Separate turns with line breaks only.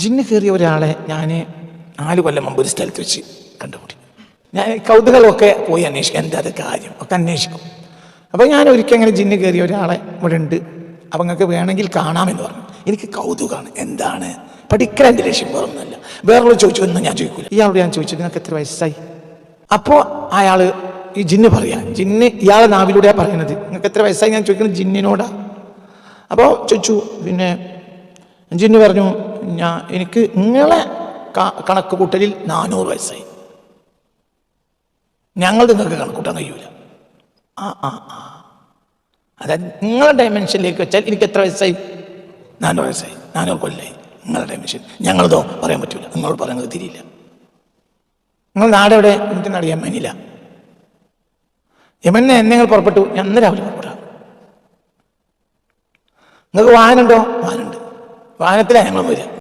ജിന്ന് കയറിയ ഒരാളെ ഞാൻ നാല് കൊല്ലം മുമ്പ് ഒരു സ്ഥലത്ത് വെച്ച് കണ്ടുപിടി ഞാൻ കൗതുകമൊക്കെ പോയി അന്വേഷിക്കും എന്താ അത് കാര്യം? ഒക്കെ അന്വേഷിക്കും. അപ്പോൾ ഞാൻ ഒരിക്കൽ അങ്ങനെ ജിന്ന് കയറിയ ഒരാളെ ഇവിടെ ഉണ്ട്. അപ്പം നിങ്ങൾക്ക് വേണമെങ്കിൽ കാണാമെന്ന് പറഞ്ഞു. എനിക്ക് കൗതുകമാണ് എന്താണ്? പഠിക്കാൻ എന്റെ ലക്ഷ്യം വേറൊന്നുമല്ല. വേറെ ചോദിച്ചു ഒന്നും ഞാൻ ചോദിക്കില്ല ഇയാളോട് ഞാൻ ചോദിച്ചു നിങ്ങൾക്ക് എത്ര വയസ്സായി? അപ്പോൾ അയാൾ ഈ ജിന്ന് പറയാം ജിന്ന് ഇയാളെ നാവിലൂടെയാണ് പറയുന്നത് നിങ്ങൾക്ക് എത്ര വയസ്സായി? ഞാൻ ചോദിക്കുന്നത് ജിന്നിനോടാ. അപ്പോൾ ചോദിച്ചു പിന്നെ? ജിന്ന് പറഞ്ഞു ഞാൻ എനിക്ക് നിങ്ങളെ കണക്ക് കൂട്ടലിൽ നാനൂറ് വയസ്സായി. ഞങ്ങൾ നിങ്ങൾക്ക് കണക്ക് കൂട്ടാൻ കഴിയൂല. ആ ആ ആ. അതായത് നിങ്ങളുടെ ഡയമെൻഷനിലേക്ക് വെച്ചാൽ എനിക്ക് എത്ര വയസ്സായി? നാനൂറ് വയസ്സായി. നാനൂറ് കൊല്ലായി. നിങ്ങളുടെ ഡയമെൻഷൻ ഞങ്ങളതോ പറയാൻ പറ്റൂല. നിങ്ങളോട് പറയുന്നത് തിരിയില്ല. നിങ്ങൾ നാടെവിടെ എനിക്ക് നാട് മനില്ല യമനെ എന്നെങ്ങൾ നിങ്ങൾ പുറപ്പെട്ടു. ഞാൻ രാവിലെ പുറപ്പെടാം. നിങ്ങൾക്ക് വാഹനമുണ്ടോ? വാഹനമുണ്ട്. വാഹനത്തിലാണ് ഞങ്ങൾ വരിക.